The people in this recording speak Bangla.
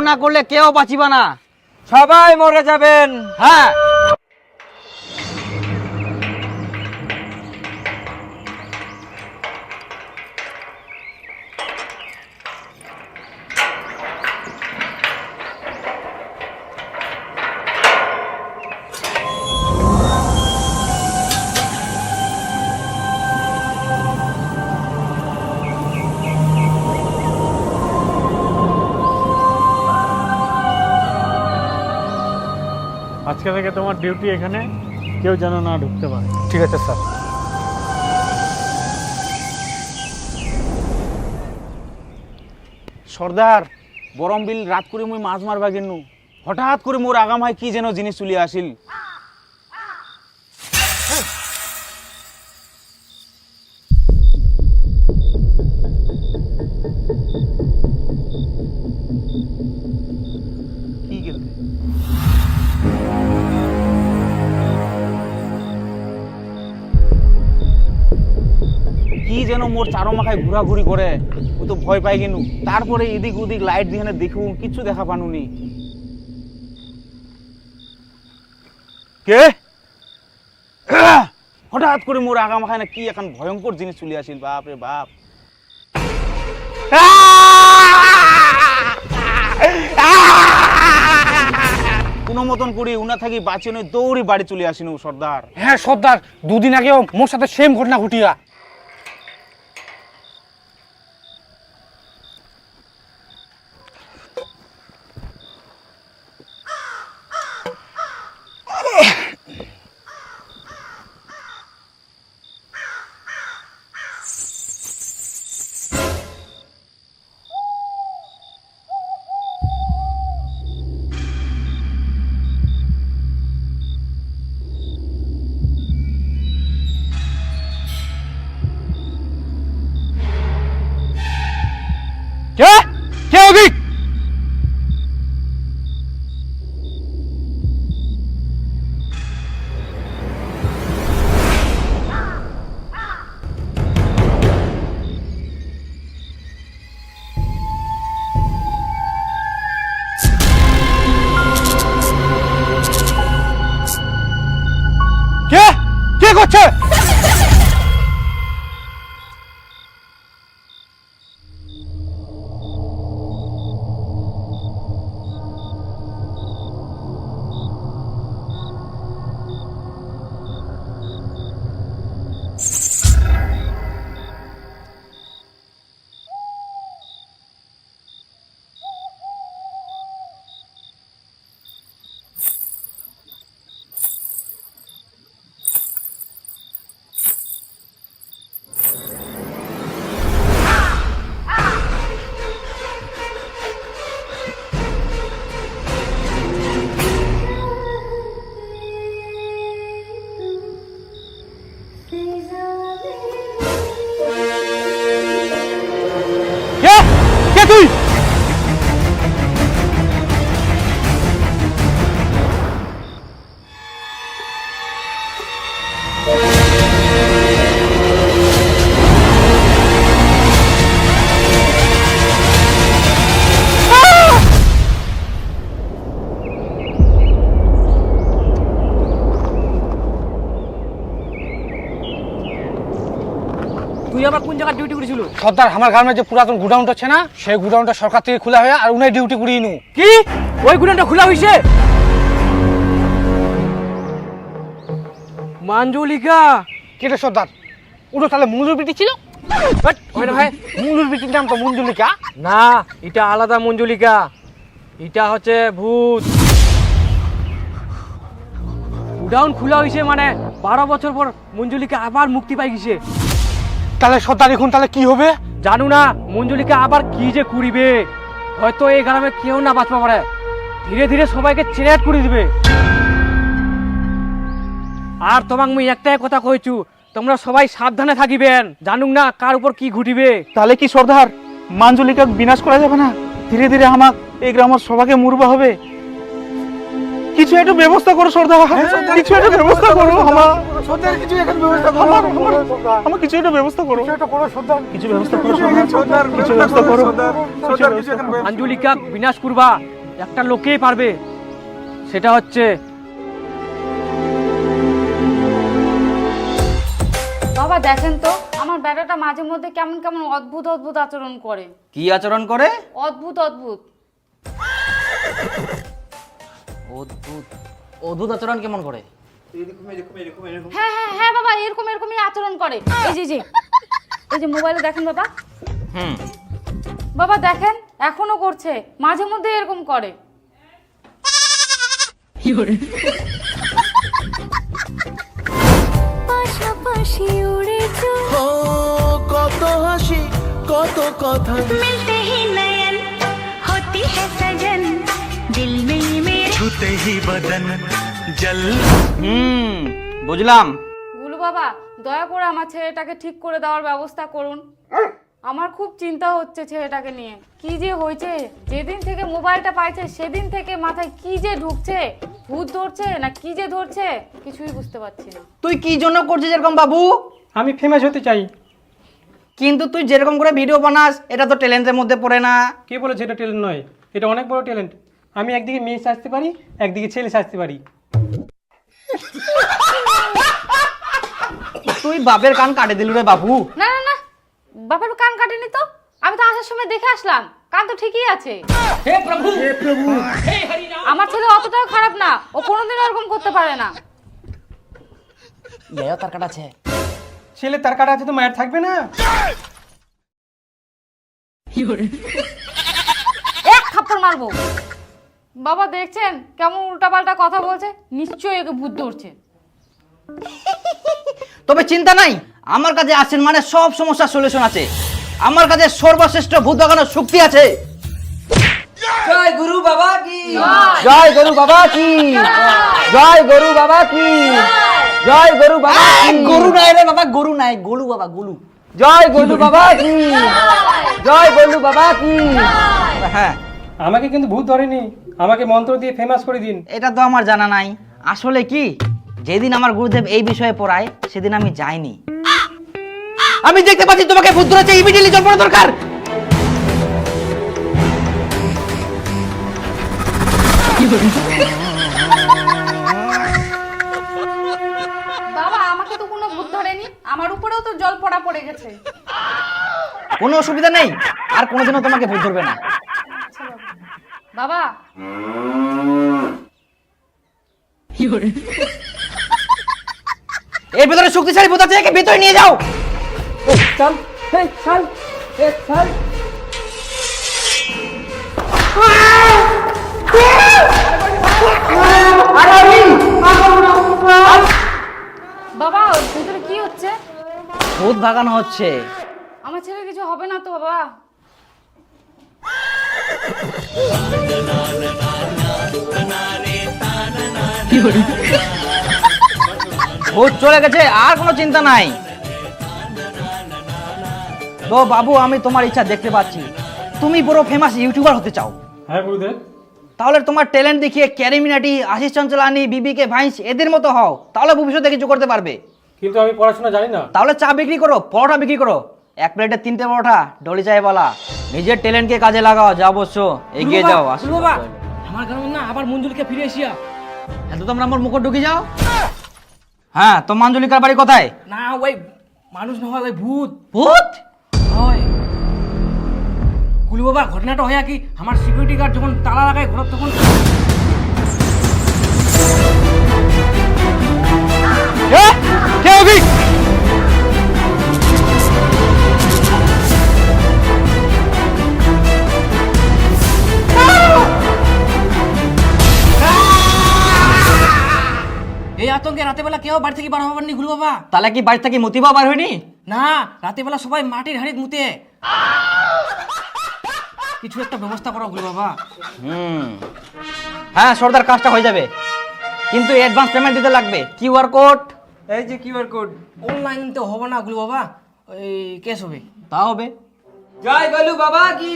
না করলে কেউ বাঁচিবা না। সবাই মরে যাবেন। হ্যাঁ। আজকে থেকে তোমার ডিউটি এখানে কেউ যেন না ঢুকতে পারে। ঠিক আছে, স্যার। সর্দার বরম বিল রাত করে মুই মাছ মারবা গেনু। হঠাৎ করে মোর আগাম হয় কি যেন জিনিস চলিয়া আসিল। যেন মোর চারো মাখায় ঘোরাঘুরি করে ও তো ভয় পাই গেনু তারপরে এদিক ওদিক লাইট দিয়ে দেখু কিছু দেখা পানুনি। কে? হঠাৎ করে মোর আগা মাখায় না কি এখন ভয়ঙ্কর জিনিস চলে আসিল বাপ রে বাপ। কোনো মতন করি উনা থাকি বাঁচিয়ে দৌড়ি বাড়ি চলে আসিনু সর্দার। হ্যাঁ সর্দার দুদিন আগেও মোর সাথে সেম ঘটনা ঘটিয়া। কে করছে কে তুই আবার কোন জায়গায় ডিউটি করেছিল? সর্দার আমার গ্রামের যে পুরাতন গুডাউনটা আছে না সেই গুডাউনটা সরকার থেকে খোলা হয়ে আর উনি ডিউটি করিয়ে নু কি? ওই গুডাউনটা খোলা হয়েছে মাঞ্জলিকা। কেটে সর্দার? উঠো তাহলে মঞ্জুর বিটি ছিল? ভাই মঞ্জুর বিটির নাম তো মঞ্জুলিকা? না এটা আলাদা মঞ্জুলিকা। এটা হচ্ছে ভূত। গুডাউন খোলা হয়েছে মানে বারো বছর পর মঞ্জুলিকা আবার মুক্তি পাই গেছে তাহলে সর্দার এখন তাহলে কি হবে? জানু না মঞ্জুলিকা আবার কি যে করিবে হয়তো এই গ্রামে কেউ না বাঁচবা পারে। ধীরে ধীরে সবাইকে চেনাট করে দিবে। আর তোমাক মুই একটাই কথা কইছু তোমরা সবাই সাবধানে থাকিবেন। জানুক না কার উপর কি ঘটিবে। তাহলে কি সর্দার? মাঞ্জলিকা বিনাশ করা যাবে না? ধীরে ধীরে আমাক এই গ্রামের সবাইকে মুরবা হবে। কিছু একটা ব্যবস্থা করো সর্দার কিছু একটা ব্যবস্থা করো আমার সর্দার কিছু এখানে ব্যবস্থা করো আমার কিছু একটা ব্যবস্থা করো। এটা করো সর্দার। কিছু ব্যবস্থা করো সর্দার কিছু ব্যবস্থা করো আঞ্জলিকা বিনাশ করবা একটা লোকেই পারবে। সেটা হচ্ছে বাবা দেখেন তো আমার বেটাটা মাঝে মধ্যে কেমন কেমন অদ্ভুত অদ্ভুত আচরণ করে। কি আচরণ করে? অদ্ভুত অদ্ভুত। অদ্ভুত অদ্ভুত আচরণ কেমন করে? হ্যাঁ, হ্যাঁ হ্যাঁ বাবা এরকম এরকমই আচরণ করে। এই যে এই যে মোবাইলে দেখেন বাবা। হুম। বাবা দেখেন এখনও করছে মাঝে মধ্যে এরকম করে। পাশাপাশি উড়ে কত হাসি কত কথা। মিলতে হি নয়ন হতি সজন দিল মে ছুতে হি বদন জল হুম বুঝলাম। গুলু বাবা দয়া করে আমার ছেলেটাকে ঠিক করে দেওয়ার ব্যবস্থা করুন। আমার খুব চিন্তা হচ্ছে ছেলেটাকে নিয়ে। কি যে হয়েছে? যেদিন থেকে মোবাইলটা পাইছে সেদিন থেকে মাথায় কি যে ঢুকছে? ভূত ধরছে না কি যে ধরছে? কিছুই বুঝতে পারছি না। তুই কি জন্য করছিস এরকম বাবু? আমি ফেমাস হতে চাই। কিন্তু তুই যেরকম করে ভিডিও বানাস এটা তো ট্যালেন্টের মধ্যে পড়ে না। কে বলেছে এটা ট্যালেন্ট নয়? এটা অনেক বড় ট্যালেন্ট আমি একদিকে মেয়ে সাজতে পারি একদিকে ছেলে সাজতে পারি। তুই বাপের কান কাটে দিলু রে বাবু না না না বাপের কান কাটেনি তো? আমি তো আসার সময় দেখে আসলাম। কান তো ঠিকই আছে। হে প্রভু! হে প্রভু! আমার ছেলে অতটাও খারাপ না। ও কোনোদিন ওরকম করতে পারে না। ইয়া তার কাটা আছে। ছেলে তার কাটা আছে তো মায়ের থাকবে না? এক থাপ্পড় মারবো। বাবা দেখছেন কেমন উল্টাপাল্টা কথা বলছে? নিশ্চয়ই একে ভূত ধরছে। তবে চিন্তা নাই আমার কাছে আসেন মানে সব সমস্যার সলিউশন আছে। আমার কাছে সর্বশ্রেষ্ঠ ভূত লাগানোর শক্তি আছে। জয় গুরু বাবা কি? জয় গুরু বাবা কি? জয়। গুরু বাবা কি? জয় গুরু বাবা কি? গরু নাই রে বাবা গুরু নাই গোলু বাবা গোলু। জয় গোলু বাবা কি? জয়। গোলু বাবা কি? হ্যাঁ। আমাকে কিন্তু ভূত ধরেনি। আমাকে মন্ত্র দিয়ে ফেমাস করে দিন। এটা তো আমার জানা নাই। আসলে কি? যেদিন আমার গুরুদেব এই বিষয়ে পড়ায় সেদিন আমি যাইনি। আমি দেখতে পাচ্ছি তোমাকে ভূত ধরেছে ইমিডিয়েটলি জল পড়া দরকার। বাবা আমাকে তো কোনো ভূত ধরেনি। আমার উপরেও তো জল পড়া পড়ে গেছে। কোনো অসুবিধা নেই। আর কোনোদিনও তোমাকে ভূত ধরবে না। বাবা। এর ভিতরে শক্তিশালী আছে একে ভেতরে নিয়ে যাও। বাবা ভিতরে কি হচ্ছে? ভূত ভাগানো হচ্ছে। আমার ছেলে কিছু হবে না তো বাবা। ভূত চলে গেছে আর কোনো চিন্তা নাই। তো বাবু আমি তোমার ইচ্ছা দেখতে পাচ্ছি। তুমি পুরো ফেমাস ইউটিউবার হতে চাও। হ্যাঁ গুরুদেব তাহলে তোমার ট্যালেন্ট দেখিয়ে ক্যারিমিনাটি আশিস চঞ্চলানি বিবিকে ভাইস এদের মতো হও। তাহলে ভবিষ্যতে কিছু করতে পারবে। কিন্তু আমি পড়াশোনা জানি না। তাহলে চা বিক্রি করো পরোটা বিক্রি করো। এক প্লেটে তিনটে পরোটা ডলি চাইওয়ালা নিজের ট্যালেন্টকে কাজে লাগাও যা অবশ্য এগিয়ে যাও বাবা আমার গ্রামে না আবার মঞ্জুলিকা ফিরে এসিয়া এত তোমরা আমার মুখে ঢুকে যাও। হ্যাঁ। তো মাঞ্জলিকার বাড়ি কোথায়? না ওই মানুষ না হয় ওই ভূত। ভূত? হয়। গুলু বাবা ঘটনাটা হয় কি আমার সিকিউরিটি গার্ড যখন তালা লাগায় ঘর তখন কে আতঙ্কে বেলা কেউ বাড়ি থেকে বার হবার নি গুলু বাবা। তাহলে কি বাড়ি থেকে মতিবা বার হয়নি? না রাতে বেলা সবাই মাটির হাড়িত মুতে। কিছু একটা ব্যবস্থা করো গুলু বাবা। হুম। হ্যাঁ সর্দার কাজটা হয়ে যাবে। কিন্তু অ্যাডভান্স পেমেন্ট দিতে লাগবে। কিউআর কোড এই যে কিউআর কোড অনলাইন তো হবে না গুলু বাবা। ওই কেস হবে। তা হবে। জয় গলু বাবা কি